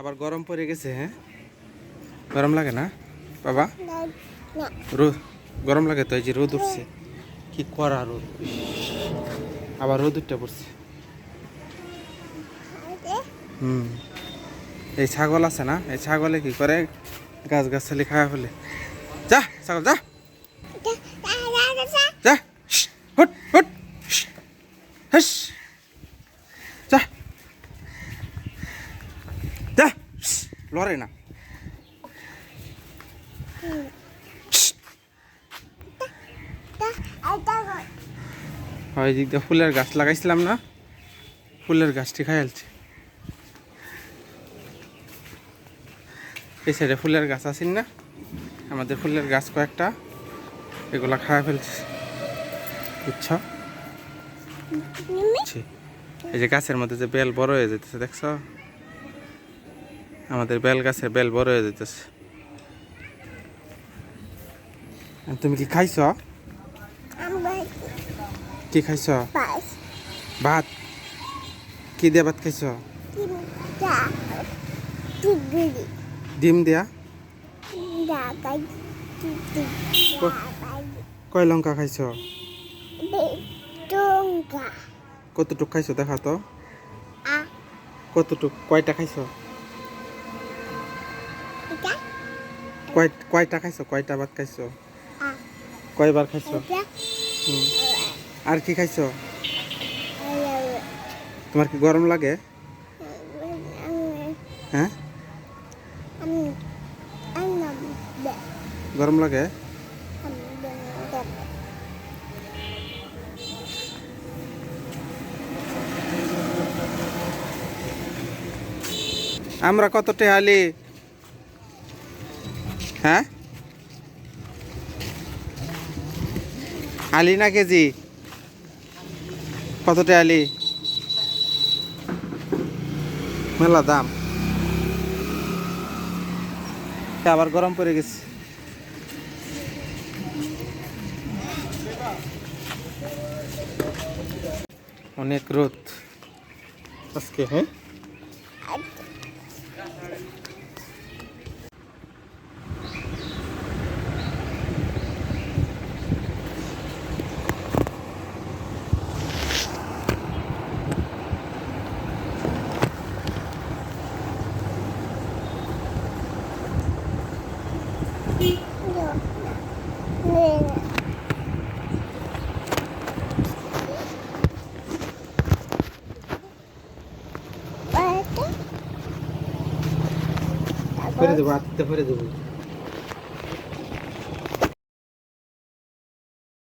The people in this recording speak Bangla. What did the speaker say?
আবার গরম পড়ে গেছে হ্যাঁ? গরম লাগে না? বাবা? রোদ গরম লাগে তো এই যে রোদ উঠছে। কি করা রোদ? আবার রোদ উঠতে পড়ছে। হুম। এই ছাগল আছে না? এই ছাগলে কি করে গাছ গাছালি খাওয়া ফেলে যা ছাগল যা। যা হুট হুট শ্, হাস যা যা শ্, লড়ে না। দিক দিয়ে ফুলের গাছ লাগাইছিলাম না ফুলের গাছটি খাইলছে এই সাইডে ফুলের গাছ আছে না? আমাদের ফুলের গাছ কয়েকটা এগুলা খাওয়া ফেলছে। বুঝছ? এই যে গাছের মধ্যে যে বেল বড় হয়ে যেতেছে দেখছ? আমাদের বেল গাছের বেল বড় হয়ে যেতেছে তুমি কি খাইছ? কি খাইছ? ভাত। কি দিয়া ভাত খাইছ? ডিম দিয়া? কয় লঙ্কা খাইছ? কতটুক খাইছ দেখা তো। কতটুক কয়টা খাইছ? কয় কয়টা খাইছ? কয়টা ভাত খাইছ? কয়বার খাইছ? আর কি খাইছ? তোমার কি গরম লাগে? হ্যাঁ? গরম লাগে? আমরা কত টেহালি হ্যাঁ? আলি না কেজি? কতটা আলি? মেলা দাম। আবার গরম পড়ে গেছে। অনেক রোদ। আজকে হ্যাঁ? করে দেবো আত্মীয় করে দেবো